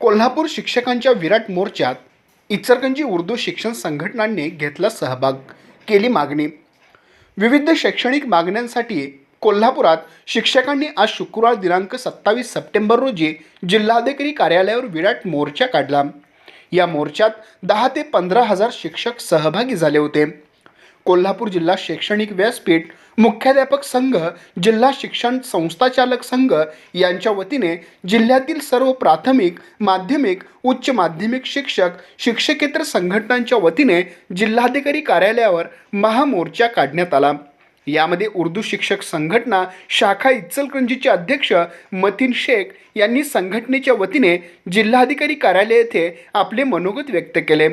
कोल्हापूर शिक्षकांच्या विराट मोर्चात इचरगंजी उर्दू शिक्षण संघटनांनी घेतला सहभाग केली मागणी. विविध शैक्षणिक मागण्यांसाठी कोल्हापुरात शिक्षकांनी आज शुक्रवार दिनांक सत्तावीस सप्टेंबर रोजी जिल्हाधिकारी कार्यालयावर विराट मोर्चा काढला. या मोर्चात दहा ते पंधरा हजार शिक्षक सहभागी झाले होते. कोल्हापूर जिल्हा शैक्षणिक व्यासपीठ मुख्याध्यापक संघ जिल्हा शिक्षण संस्थाचालक संघ यांच्या वतीने जिल्ह्यातील सर्व प्राथमिक माध्यमिक उच्च माध्यमिक शिक्षक शिक्षकेतर संघटनांच्या वतीने जिल्हाधिकारी कार्यालयावर महामोर्चा काढण्यात आला. यामध्ये उर्दू शिक्षक संघटना शाखा इचलकरंजीचे अध्यक्ष मतीन शेख यांनी संघटनेच्या वतीने जिल्हाधिकारी कार्यालय येथे आपले मनोगत व्यक्त केले.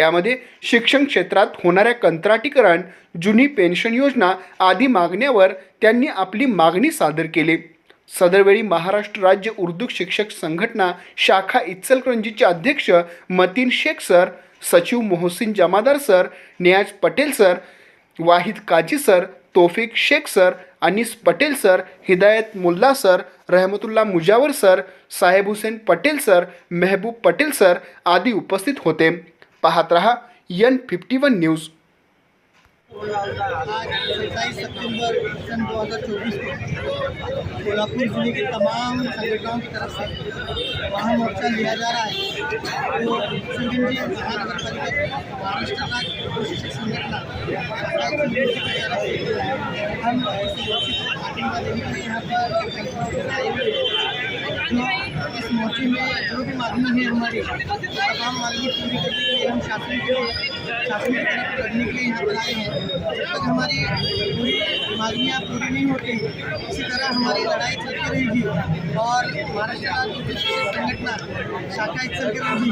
त्यामध्ये शिक्षण क्षेत्रात होणाऱ्या कंत्राटीकरण जुनी पेन्शन योजना आदी मागण्यावर त्यांनी आपली मागणी सादर केली. सदरवेळी महाराष्ट्र राज्य उर्दू शिक्षक संघटना शाखा इचलकरंजीचे अध्यक्ष मतीन शेख सर सचिव Mohsin Jamadar sir Niyaz Patel sir Wahid Kazi sir Tofik Shaikh sir Anis Patel sir Hidayat Mulla sir Rahmatulla Mujawar sir Saheb Hussain Patel sir Mehboob Patel sir आदी उपस्थित होते. पाहत रहा यन फिफ्टी वन न्यूज़. सत्ताईस सितंबर सन 2024 को कोल्हापुर ज़िले के तमाम संगठनों की तरफ़ से महामोर्चा लिया जा रहा है। तो महानगर परिषद महाराष्ट्र राज्य उर्दू शिक्षक संगठना शाखा सिंगंजी की तरफ़ से हम मोर्चे यहाँ पर। इस मोर्चे में जो भी मांगनी है हमारी तमाम मांगनी पूरी करने के लिए हम शासन के, शासन की तरफ़ लड़ने के लिए यहाँ पर आए हैं। जब तक हमारी पूरी मांगियाँ पूरी नहीं होती, इसी तरह हमारी लड़ाई चलती रहेगी और महाराष्ट्र राज्य संगठना, शाखा के रहेगी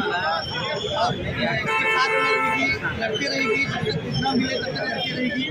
और इसके साथ में लड़ती रहेगी जब तक कुछ ना मिले, तब तक लड़ती रहेगी।